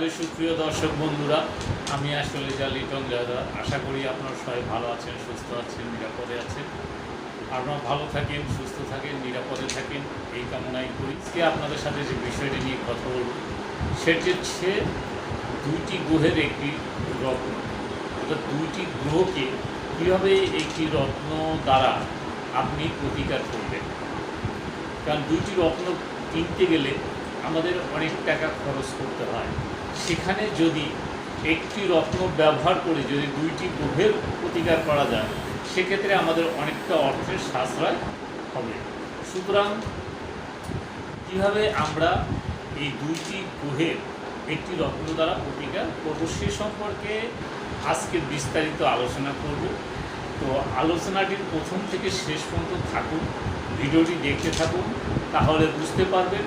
Hello সুপ্রিয় দর্শক বন্ধুরা, আমি আসলে যা লিটন দাদা আশা করি আপনারা সবাই ভালো আছেন, সুস্থ আছেন, নিরাপদে আছেন। আপনারা ভালো থাকেন, সুস্থ থাকেন, নিরাপদে থাকেন, এই কামনাই করি। আজকে আপনাদের সাথে যে বিষয়টি নিয়ে কথা বলব, সেটি হচ্ছে দুইটি গ্রহের একটি রত্ন। অর্থাৎ দুইটি গ্রহকে কীভাবে একটি রত্ন দ্বারা আপনি প্রতিকার করবেন? কারণ দুইটি রত্ন কিনতে গেলে আমাদের অনেক টাকা খরচ করতে হয়। সেখানে যদি একটি রত্ন ব্যবহার করে যদি দুইটি গ্রহের প্রতিকার করা যায়, সেক্ষেত্রে আমাদের অনেকটা অর্থের সাশ্রয় হবে। সুতরাং কীভাবে আমরা এই দুইটি গ্রহের একটি রত্ন দ্বারা প্রতিকার করব সে সম্পর্কে আজকে বিস্তারিত আলোচনা করব। তো আলোচনাটির প্রথম থেকে শেষ পর্যন্ত থাকুন, ভিডিওটি দেখতে থাকুন, তাহলে বুঝতে পারবেন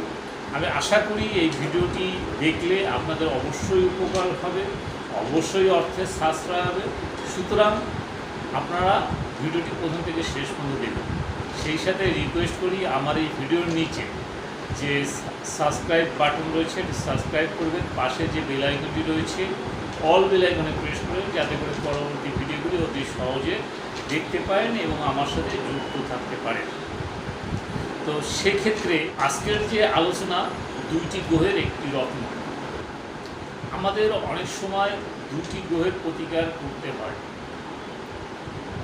আমি আশা করি এই ভিডিওটি দেখলে আপনাদের অবশ্যই উপকার হবে, অবশ্যই অর্থের সাশ্রয় হবে। সুতরাং আপনারা ভিডিওটি প্রথম থেকে শেষ পর্যন্ত দেখুন। সেই সাথে রিকোয়েস্ট করি আমার এই ভিডিওর নিচে যে সাবস্ক্রাইব বাটন রয়েছে সাবস্ক্রাইব করবেন। পাশে যে বেল আইকনটি রয়েছে অল বেল আইকনে প্রেস করবেন, যাতে করে পরবর্তী ভিডিওগুলি অতি সহজে দেখতে পারেন এবং আমার সাথে যুক্ত থাকতে পারেন। তো সেক্ষেত্রে আজকের যে আলোচনা, দুইটি গ্রহের একটি রত্ন। আমাদের অনেক সময় দুটি গ্রহের প্রতিকার করতে হয়।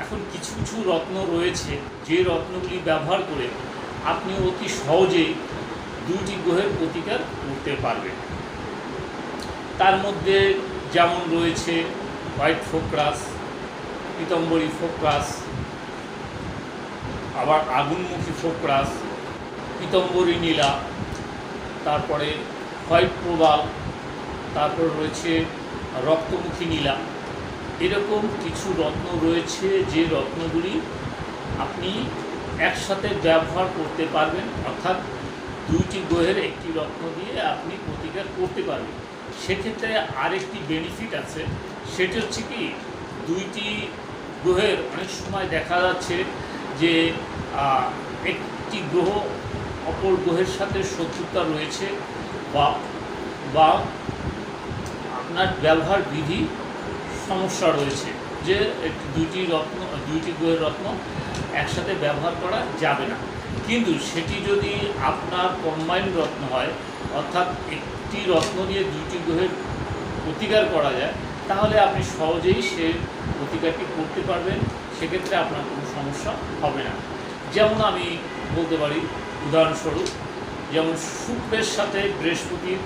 এখন কিছু কিছু রত্ন রয়েছে, যে রত্নগুলি ব্যবহার করে আপনি অতি সহজেই দুইটি গ্রহের প্রতিকার করতে পারবেন। তার মধ্যে যেমন রয়েছে হোয়াইট ফোকরাস, পিতম্বরী ফোকরাস, আবার আগুনমুখী ফোকরাস পিতম্বরী নীলা তারপরে হোয়াইট প্রবাল তারপর রয়েছে রক্তমুখী নীলা এরকম কিছু রত্ন রয়েছে যে রত্নগুলি আপনি একসাথে ব্যবহার করতে পারবেন, অর্থাৎ দুইটি গ্রহের একটি রত্ন দিয়ে আপনি প্রতিকার করতে পারবেন। সেক্ষেত্রে আরেকটি বেনিফিট আছে, সেটি হচ্ছে কি, দুইটি গ্রহের অনেক সময় দেখা যাচ্ছে যে একটি গ্রহ অপর গ্রহের সাথে শত্রুতা রয়েছে বা বা আপনার ব্যবহার বিধি সমস্যা রয়েছে যে দুইটি রত্ন, দুইটি গ্রহের রত্ন একসাথে ব্যবহার করা যাবে না। কিন্তু সেটি যদি আপনার কম্বাইন রত্ন হয়, অর্থাৎ একটি রত্ন দিয়ে দুইটি গ্রহের প্রতিকার করা যায়, তাহলে আপনি সহজেই সে প্রতিকারটি করতে পারবেন। সেক্ষেত্রে আপনার কোনো সমস্যা হবে না। যেমন আমি বলতে পারি উদাহরণস্বরূপ, যেমন শুক্রের সাথে বৃহস্পতির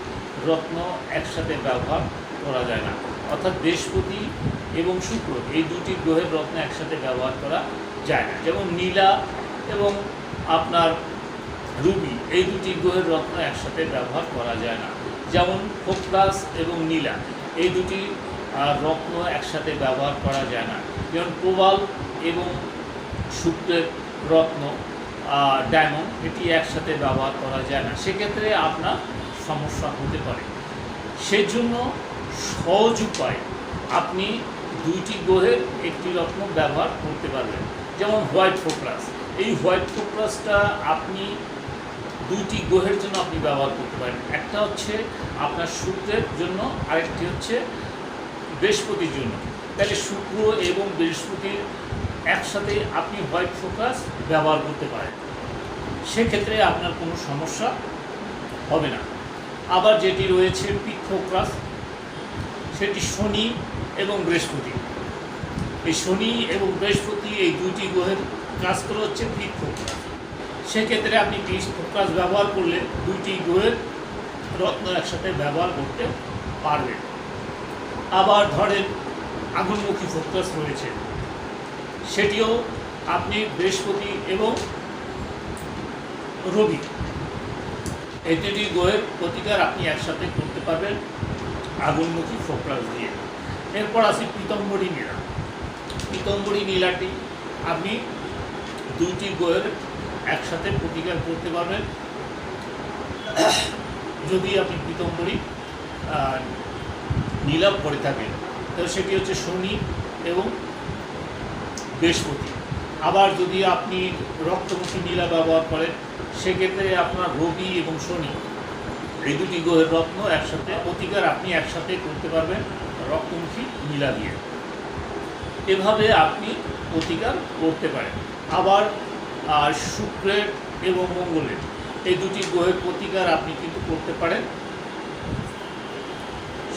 রত্ন একসাথে ব্যবহার করা যায় না। অর্থাৎ বৃহস্পতি এবং শুক্র এই দুটি গ্রহের রত্ন একসাথে ব্যবহার করা যায় না। যেমন নীলা এবং আপনার রুবি এই দুটি গ্রহের রত্ন একসাথে ব্যবহার করা যায় না। যেমন ফোকরাস এবং নীলা এই দুটি রত্ন একসাথে ব্যবহার করা যায় না। যেমন প্রবাল এবং শুক্রের রত্ন ডায়মন্ড এটি একসাথে ব্যবহার করা যায় না। সেক্ষেত্রে আপনার সমস্যা হতে পারে। সেজন্য সহজ উপায়, আপনি দুইটি গ্রহের একটি রত্ন ব্যবহার করতে পারবেন। যেমন হোয়াইট ফোকরাস। এই হোয়াইট ফোকরাসটা আপনি দুইটি গ্রহের জন্য আপনি ব্যবহার করতে পারেন। একটা হচ্ছে আপনার শুক্রের জন্য, আরেকটি হচ্ছে বৃহস্পতির জন্য। তাহলে শুক্র এবং বৃহস্পতির একসাথে আপনি হোয়াইট ফোকাস ব্যবহার করতে পারেন। সেক্ষেত্রে আপনার কোনো সমস্যা হবে না। আবার যেটি রয়েছে পিক ফোকাস সেটি শনি এবং বৃহস্পতি। এই শনি এবং বৃহস্পতি এই দুইটি গ্রহের কাজ করে হচ্ছে পিক ফোকাস সেক্ষেত্রে আপনি পিক ফোকাস ব্যবহার করলে দুইটি গ্রহের রত্ন একসাথে ব্যবহার করতে পারবেন। আবার ধরেন আগুনমুখী ফোকাস রয়েছে। সেটিও আপনি বৃহস্পতি এবং রবি। এই দুটি গ্রহের প্রতিকার আপনি একসাথে করতে পারবেন। আগুনমুখী ফোকাস দিয়ে। এরপর আসি পিতম্বরী নীলা। পিতম্বরী নীলাটি আপনি দুইটি গ্রহের একসাথে প্রতিকার করতে পারবেন। যদি আপনি পিতম্বরী নীলাভ করে থাকেন, তাহলে সেটি হচ্ছে শনি এবং বৃহস্পতি। আবার যদি আপনি রক্তমুখী নীলা ব্যবহার করেন, সেক্ষেত্রে আপনার রবি এবং শনি এই দুটি গ্রহের রত্ন একসাথে প্রতিকার আপনি একসাথে করতে পারবেন রক্তমুখী নীলা দিয়ে। এভাবে আপনি প্রতিকার করতে পারেন। আবার শুক্রের এবং মঙ্গলের এই দুটি গ্রহের প্রতিকার আপনি কিন্তু করতে পারেন।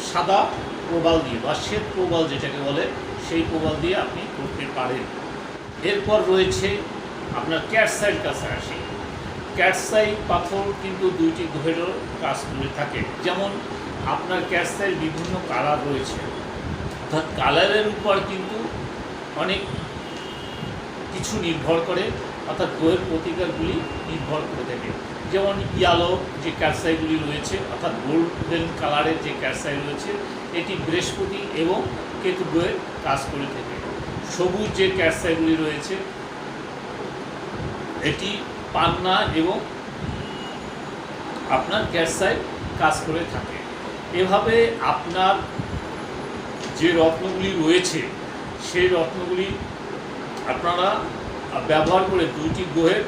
সাদা প্রবাল দিয়ে বা শ্বেত প্রবাল যেটাকে বলে সেই প্রবাল দিয়ে আপনি করতে পারেন। এরপর রয়েছে আপনার ক্যাটসাইড কাছে আসি ক্যাটসাইড পাথর কিন্তু দুইটি গ্রহেরও কাজ করে থাকে। যেমন আপনার ক্যাটসাইড বিভিন্ন কালার রয়েছে। অর্থাৎ কালারের উপর কিন্তু অনেক কিছু নির্ভর করে। অর্থাৎ গ্রহের প্রতিকারগুলি নির্ভর করে থাকে। যেমন ইয়ালো যে ক্যালসাইগুলি রয়েছে, অর্থাৎ গোল্ডেন কালারের যে ক্যালসাই রয়েছে, এটি বৃহস্পতি এবং কেতু গ্রহের কাজ করে থাকে। সবুজ যে ক্যালসাইগুলি রয়েছে, এটি পান্না এবং আপনার ক্যালসাই কাজ করে থাকে। এভাবে আপনার যে রত্নগুলি রয়েছে, সেই রত্নগুলি আপনারা ব্যবহার করে দুইটি গ্রহের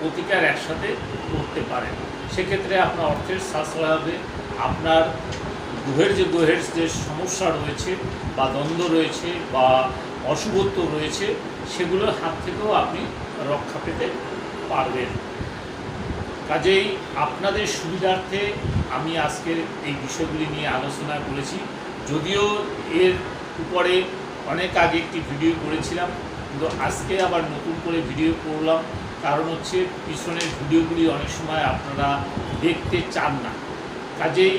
প্রতিকার একসাথে করতে পারেন। সেক্ষেত্রে আপনার অর্থের সাশ্রয় হবে। আপনার গ্রহের যে গ্রহের যে সমস্যা রয়েছে বা দ্বন্দ্ব রয়েছে বা অশুভত্ব রয়েছে, সেগুলোর হাত থেকেও আপনি রক্ষা পেতে পারবেন। কাজেই আপনাদের সুবিধার্থে আমি আজকের এই বিষয়গুলি নিয়ে আলোচনা করেছি। যদিও এর উপরে অনেক আগে একটি ভিডিও করেছিলাম কিন্তু আজকে আবার নতুন করে ভিডিও করলাম। কারণ হচ্ছে পিছনের ভিডিওগুলি অনেক সময় আপনারা দেখতে চান না। কাজেই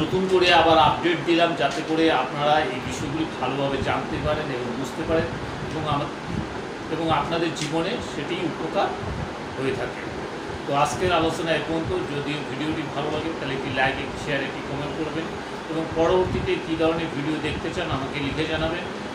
নতুন করে আবার আপডেট দিলাম যাতে করে আপনারা এই বিষয়গুলি ভালোভাবে জানতে পারেন এবং বুঝতে পারেন এবং আমার এবং আপনাদের জীবনে সেটি উপকার হয়ে থাকে। তো আজকের আলোচনা এ পর্যন্ত। যদি ভিডিওটি ভালো লাগে, তাহলে একটি লাইক একটি শেয়ার একটি কমেন্ট করবেন এবং পরবর্তীতে কী ধরনের ভিডিও দেখতে চান আমাকে লিখে জানাবেন।